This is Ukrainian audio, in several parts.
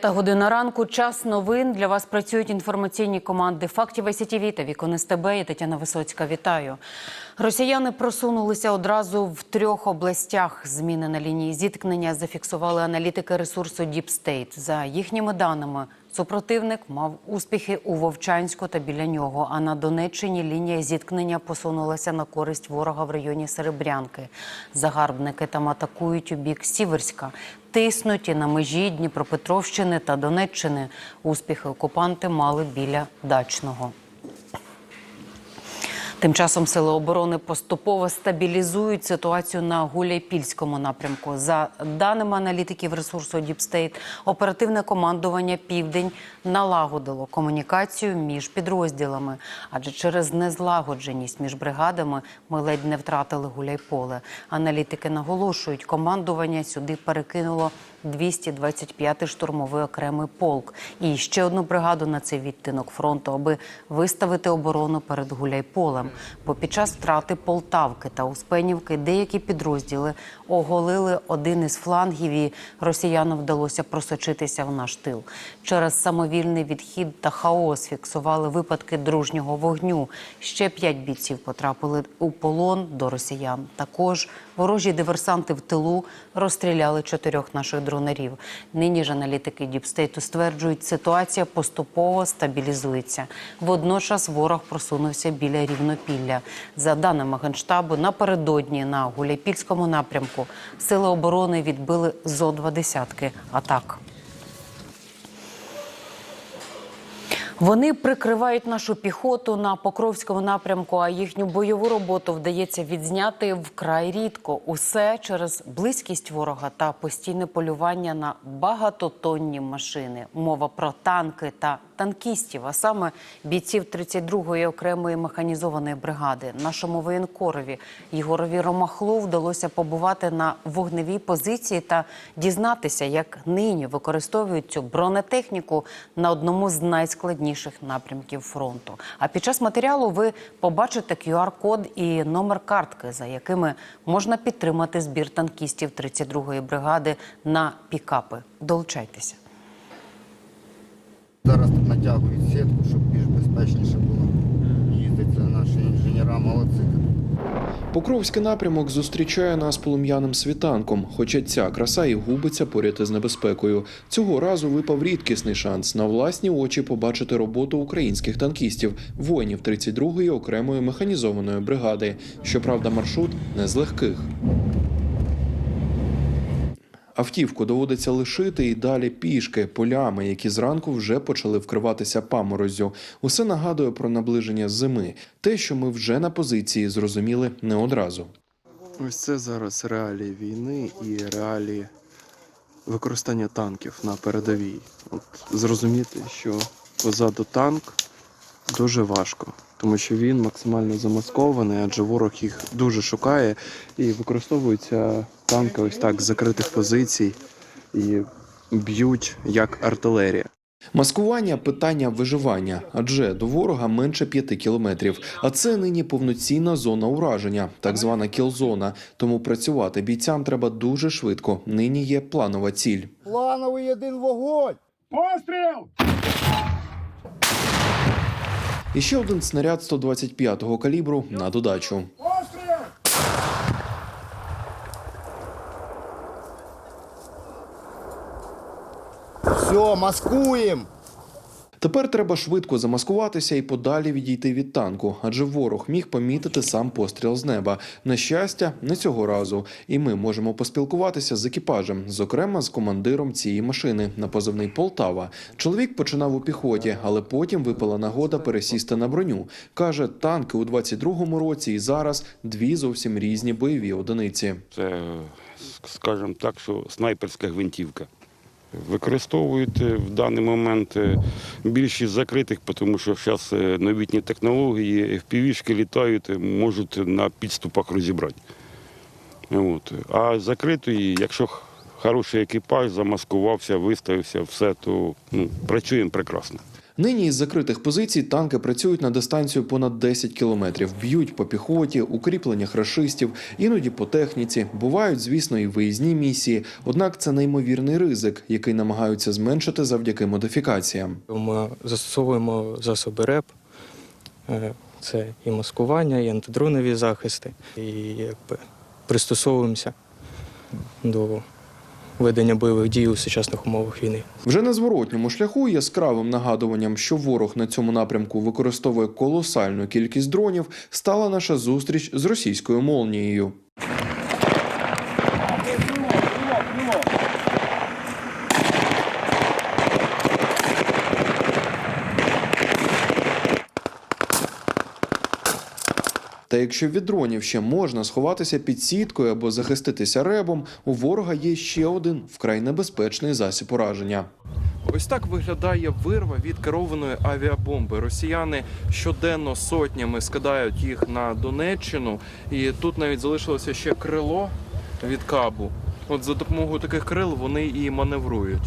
Та година ранку. Час новин. Для вас працюють інформаційні команди Фактів СІТВ та Вікон СТБ. І Тетяна Висоцька. Вітаю. Росіяни просунулися одразу в трьох областях. Зміни на лінії зіткнення зафіксували аналітики ресурсу State. За їхніми даними, супротивник мав успіхи у Вовчанську та біля нього. А на Донеччині лінія зіткнення посунулася на користь ворога в районі Серебрянки. Загарбники там атакують у бік Сіверська. Тиснуть і на межі Дніпропетровщини та Донеччини. Успіхи окупанти мали біля дачного. Тим часом сили оборони поступово стабілізують ситуацію на Гуляйпільському напрямку. За даними аналітиків ресурсу State, оперативне командування Південь налагодило комунікацію між підрозділами, адже через незлагодженість між бригадами ми ледь не втратили Гуляйполе. Аналітики наголошують, командування сюди перекинуло 225-й штурмовий окремий полк і ще одну бригаду на цей відтинок фронту, аби виставити оборону перед Гуляйполем. Бо під час втрати Полтавки та Успенівки деякі підрозділи оголили один із флангів, і росіянам вдалося просочитися в наш тил. Через самовільний відхід та хаос фіксували випадки дружнього вогню. Ще п'ять бійців потрапили у полон до росіян. Також ворожі диверсанти в тилу розстріляли чотирьох наших дронерів. Нині ж аналітики Діпстейту стверджують, ситуація поступово стабілізується. Водночас ворог просунувся біля рівнопілля. За даними генштабу, напередодні на Гуляйпільському напрямку сили оборони відбили зо два десятки атак. Вони прикривають нашу піхоту на Покровському напрямку, а їхню бойову роботу вдається відзняти вкрай рідко. Усе через близькість ворога та постійне полювання на багатотонні машини. Мова про танки та танкістів, а саме бійців 32-ї окремої механізованої бригади. Нашому воєнкорові Єгорові Ромахлу вдалося побувати на вогневій позиції та дізнатися, як нині використовують цю бронетехніку на одному з найскладніших напрямків фронту. А під час матеріалу ви побачите QR-код і номер картки, за якими можна підтримати збір танкістів 32-ї бригади на пікапи. Долучайтеся. Зараз натягують сітку, щоб більш безпечніше було. Їздить це наші інженера молодці. Покровський напрямок зустрічає нас полум'яним світанком, хоча ця краса і губиться поряд із небезпекою. Цього разу випав рідкісний шанс на власні очі побачити роботу українських танкістів, воїнів 32-ї окремої механізованої бригади. Щоправда, маршрут не з легких. Автівку доводиться лишити і далі пішки полями, які зранку вже почали вкриватися памороззю. Усе нагадує про наближення зими. Те, що ми вже на позиції, зрозуміли не одразу. Ось це зараз реалії війни і реалії використання танків на передовій. От зрозуміти, що позаду танк дуже важко, тому що він максимально замаскований, адже ворог їх дуже шукає і використовуються танки ось так з закритих позицій і б'ють як артилерія. Маскування питання виживання, адже до ворога менше п'яти кілометрів. А це нині повноцінна зона ураження, так звана кілзона. Тому працювати бійцям треба дуже швидко. Нині є планова ціль. Плановий один вогонь! Постріл! І ще один снаряд 125-го калібру на додачу. Все, маскуємо! Тепер треба швидко замаскуватися і подалі відійти від танку, адже ворог міг помітити сам постріл з неба. На щастя, не цього разу. І ми можемо поспілкуватися з екіпажем, зокрема з командиром цієї машини на позивний Полтава. Чоловік починав у піхоті, але потім випала нагода пересісти на броню. каже, танки у 22-му році і зараз дві зовсім різні бойові одиниці. Це, скажімо так, що снайперська гвинтівка. Використовують е, в даний момент е, більшість закритих, тому що зараз новітні технології, FPV-шки літають, е, можуть на підступах розібрати. От. А закритої, якщо хороший екіпаж, замаскувався, виставився, все, то ну, працюємо прекрасно. Нині із закритих позицій танки працюють на дистанцію понад 10 кілометрів, б'ють по піхоті, укріпленнях рашистів, іноді по техніці. Бувають, звісно, і виїзні місії. Однак це неймовірний ризик, який намагаються зменшити завдяки модифікаціям. Ми застосовуємо засоби РЕП. Е, Це і маскування, і антидронові захисти, і якби пристосовуємося до ведення бойових дій у сучасних умовах війни. Вже на зворотньому шляху яскравим нагадуванням, що ворог на цьому напрямку використовує колосальну кількість дронів, стала наша зустріч з російською молнією. Та якщо від дронів ще можна сховатися під сіткою або захиститися ребом, у ворога є ще один вкрай небезпечний засіб ураження. Ось так виглядає вирва від керованої авіабомби. Росіяни щоденно сотнями скидають їх на Донеччину, і тут навіть залишилося ще крило від кабу. От за допомогою таких крил вони і маневрують.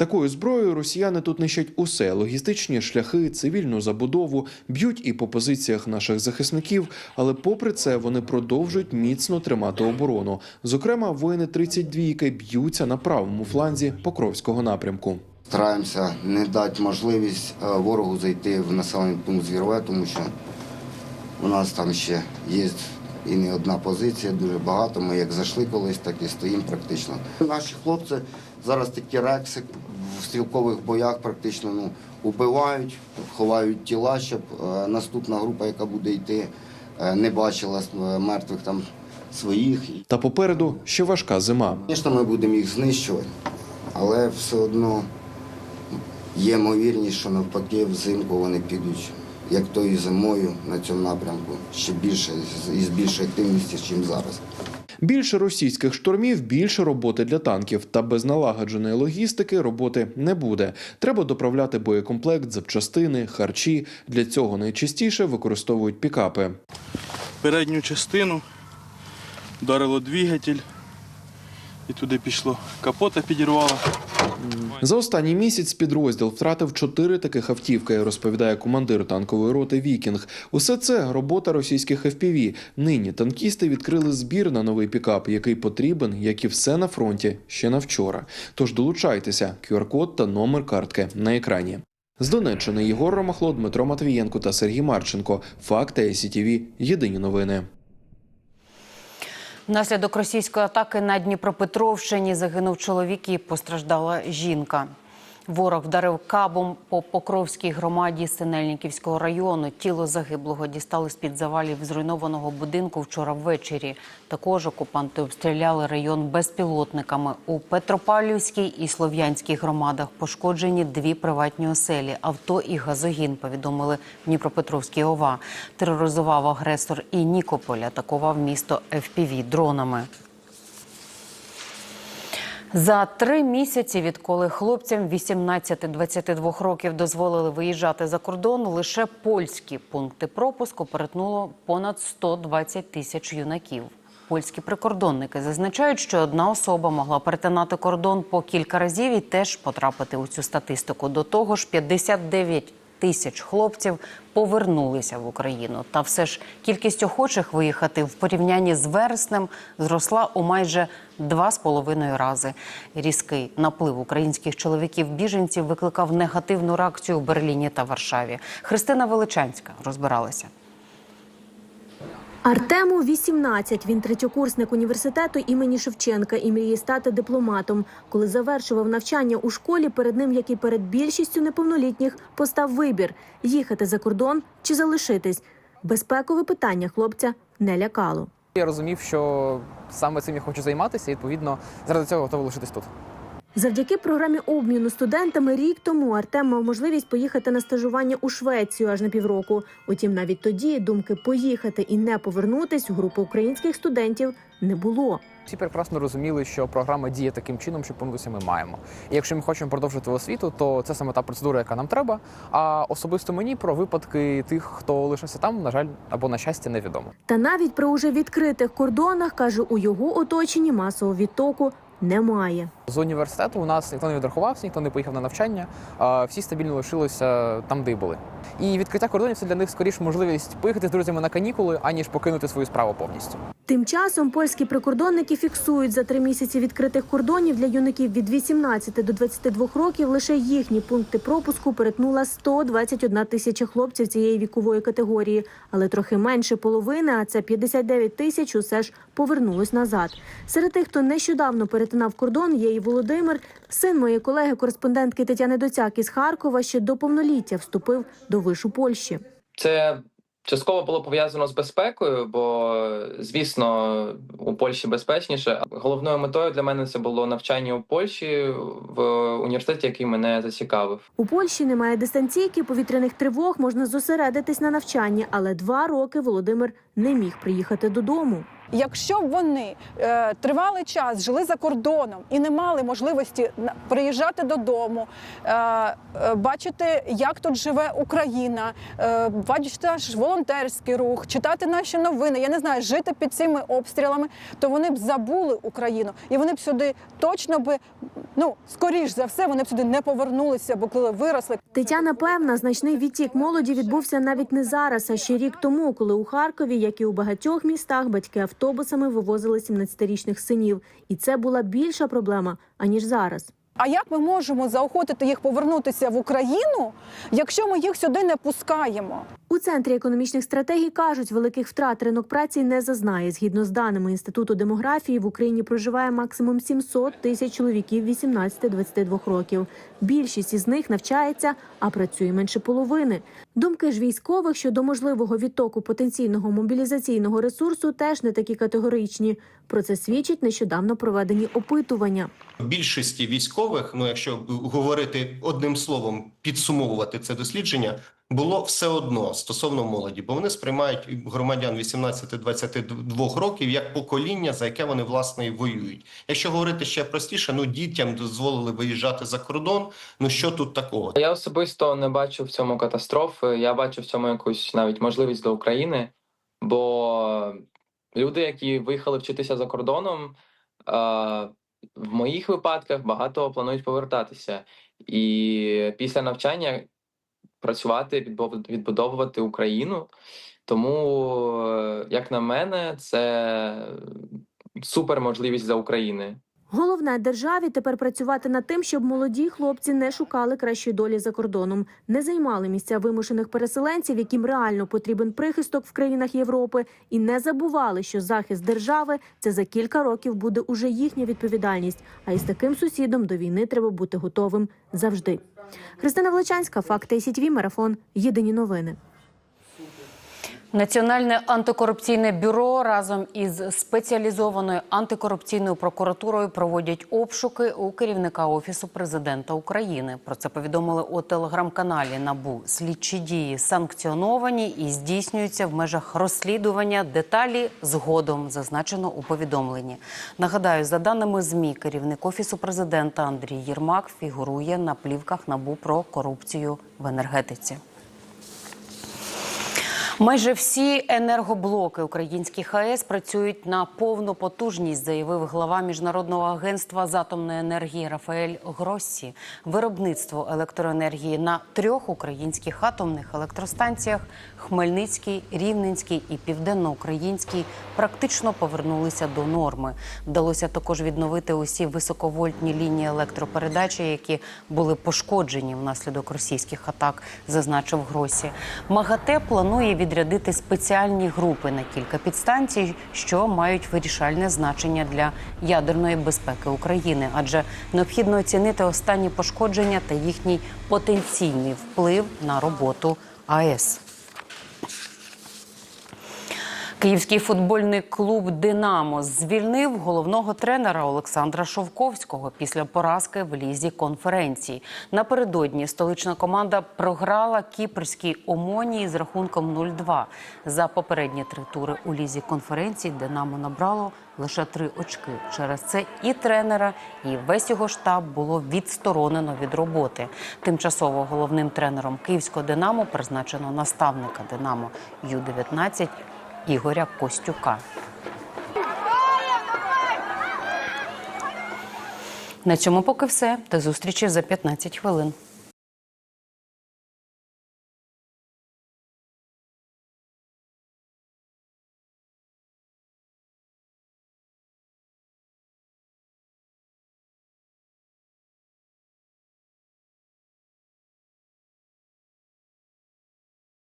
Такою зброєю росіяни тут нищать усе: логістичні шляхи, цивільну забудову, б'ють і по позиціях наших захисників. Але попри це вони продовжують міцно тримати оборону. Зокрема, воїни 32-ки б'ються на правому фланзі Покровського напрямку. Стараємося не дати можливість е, ворогу зайти в населений пункт Звірове, тому що у нас там ще є і не одна позиція, дуже багато. Ми як зайшли колись, так і стоїмо практично. Наші хлопці зараз такі рекси в стрілкових боях практично ну, убивають, ховають тіла, щоб е, наступна група, яка буде йти, е, не бачила е, мертвих там своїх. Та попереду ще важка зима. Звісно, ми будемо їх знищувати, але все одно є ймовірність, що навпаки взимку вони підуть, як то і зимою на цьому напрямку, ще більше і з більшою активністю, ніж зараз. Більше російських штурмів, більше роботи для танків. Та без налагодженої логістики роботи не буде. Треба доправляти боєкомплект, запчастини, харчі. Для цього найчастіше використовують пікапи. передню частину, вдарило двигатель, і туди пішло. Капота підірвало. За останній місяць підрозділ втратив чотири таких автівки, розповідає командир танкової роти Вікінг. Усе це робота російських FPV. Нині танкісти відкрили збір на новий пікап, який потрібен, як і все на фронті, ще на вчора. Тож долучайтеся. QR-код та номер картки на екрані. З Донеччини Єгор Ромахло, Дмитро Матвієнко та Сергій Марченко. Факти СІТВ. Єдині новини. Внаслідок російської атаки на Дніпропетровщині загинув чоловік і постраждала жінка. Ворог вдарив кабом по Покровській громаді Синельниківського району. Тіло загиблого дістали з-під завалів зруйнованого будинку вчора ввечері. Також окупанти обстріляли район безпілотниками. У Петропавлівській і Слов'янській громадах пошкоджені дві приватні оселі, авто і газогін. Повідомили в Дніпропетровській ОВА. Тероризував агресор і Нікополь атакував місто ФПВ дронами. За три місяці, відколи хлопцям 18-22 років дозволили виїжджати за кордон, лише польські пункти пропуску перетнуло понад 120 тисяч юнаків. Польські прикордонники зазначають, що одна особа могла перетинати кордон по кілька разів і теж потрапити у цю статистику. До того ж, 59 тисяч хлопців повернулися в Україну. Та все ж кількість охочих виїхати в порівнянні з вереснем зросла у майже два з половиною рази. Різкий наплив українських чоловіків-біженців викликав негативну реакцію в Берліні та Варшаві. Христина Величанська розбиралася. Артему 18. Він третьокурсник університету імені Шевченка і мріє стати дипломатом. Коли завершував навчання у школі, перед ним, як і перед більшістю неповнолітніх, постав вибір їхати за кордон чи залишитись. Безпекове питання хлопця не лякало. Я розумів, що саме цим я хочу займатися, і відповідно заради цього готовий лишитись тут. Завдяки програмі обміну студентами рік тому Артем мав можливість поїхати на стажування у Швецію аж на півроку. Утім, навіть тоді думки поїхати і не повернутись у групу українських студентів не було. Всі прекрасно розуміли, що програма діє таким чином, що повернутися ми маємо. І якщо ми хочемо продовжити освіту, то це саме та процедура, яка нам треба. А особисто мені про випадки тих, хто лишився там, на жаль, або на щастя, невідомо. Та навіть при уже відкритих кордонах каже, у його оточенні масового відтоку немає. З університету у нас ніхто не відрахувався, ніхто не поїхав на навчання. а Всі стабільно лишилися там, де були. І відкриття кордонів це для них скоріш можливість поїхати з друзями на канікули, аніж покинути свою справу повністю. Тим часом польські прикордонники фіксують за три місяці відкритих кордонів для юнаків від 18 до 22 років. Лише їхні пункти пропуску перетнула 121 тисяча хлопців цієї вікової категорії, але трохи менше половини, а це 59 тисяч, усе ж повернулось назад. Серед тих, хто нещодавно перетинав кордон, є і Володимир, син моєї колеги, кореспондентки Тетяни Доцяк із Харкова, ще до повноліття вступив до вишу Польщі. Це частково було пов'язано з безпекою, бо звісно, у Польщі безпечніше. Головною метою для мене це було навчання у Польщі в університеті, який мене зацікавив. У Польщі немає дистанційки, повітряних тривог, можна зосередитись на навчанні, але два роки Володимир не міг приїхати додому. Якщо б вони е, тривалий час жили за кордоном і не мали можливості приїжджати додому, е, е, бачити, як тут живе Україна, е, бачити наш волонтерський рух, читати наші новини, я не знаю, жити під цими обстрілами, то вони б забули Україну, і вони б сюди точно би, ну скоріш за все, вони б сюди не повернулися, бо коли виросли, Тетяна певна, значний відтік молоді відбувся навіть не зараз, а ще рік тому, коли у Харкові, як і у багатьох містах, батьки автобусами вивозили 17-річних синів, і це була більша проблема аніж зараз. А як ми можемо заохотити їх повернутися в Україну, якщо ми їх сюди не пускаємо? У центрі економічних стратегій кажуть, великих втрат ринок праці не зазнає. Згідно з даними інституту демографії, в Україні проживає максимум 700 тисяч чоловіків 18-22 років. Більшість із них навчається, а працює менше половини. Думки ж військових щодо можливого відтоку потенційного мобілізаційного ресурсу теж не такі категоричні. Про це свідчать нещодавно проведені опитування. більшості військових, ну якщо говорити одним словом, підсумовувати це дослідження, було все одно стосовно молоді, бо вони сприймають громадян 18-22 років як покоління, за яке вони власне і воюють. Якщо говорити ще простіше, ну дітям дозволили виїжджати за кордон. Ну що тут такого? Я особисто не бачу в цьому катастрофи. Я бачу в цьому якусь навіть можливість для України, бо люди, які виїхали вчитися за кордоном, в моїх випадках багато планують повертатися. І після навчання працювати, відбудовувати Україну. Тому, як на мене, це супер можливість для України. Головне державі тепер працювати над тим, щоб молоді хлопці не шукали кращої долі за кордоном, не займали місця вимушених переселенців, яким реально потрібен прихисток в країнах Європи, і не забували, що захист держави це за кілька років буде уже їхня відповідальність. А із таким сусідом до війни треба бути готовим завжди. Христина Влечанська, факти СІТВ, марафон. Єдині новини. Національне антикорупційне бюро разом із спеціалізованою антикорупційною прокуратурою проводять обшуки у керівника офісу президента України. Про це повідомили у телеграм-каналі НАБУ. Слідчі дії санкціоновані і здійснюються в межах розслідування. Деталі згодом зазначено у повідомленні. Нагадаю, за даними змі, керівник офісу президента Андрій Єрмак фігурує на плівках НАБУ про корупцію в енергетиці. Майже всі енергоблоки українських АЕС працюють на повну потужність, заявив глава міжнародного агентства з атомної енергії Рафаель Гроссі. Виробництво електроенергії на трьох українських атомних електростанціях Хмельницький, Рівненський і Південноукраїнський практично повернулися до норми. Вдалося також відновити усі високовольтні лінії електропередачі, які були пошкоджені внаслідок російських атак, зазначив Гросі. МАГАТЕ планує відрядити спеціальні групи на кілька підстанцій, що мають вирішальне значення для ядерної безпеки України, адже необхідно оцінити останні пошкодження та їхній потенційний вплив на роботу АЕС. Київський футбольний клуб Динамо звільнив головного тренера Олександра Шовковського після поразки в лізі конференції. Напередодні столична команда програла кіпрській Омонії з рахунком 0-2. За попередні три тури у лізі конференції Динамо набрало лише три очки. Через це і тренера, і весь його штаб було відсторонено від роботи. Тимчасово головним тренером київського Динамо призначено наставника Динамо Ю-19 Ігоря Костюка. На цьому поки все. До зустрічі за 15 хвилин.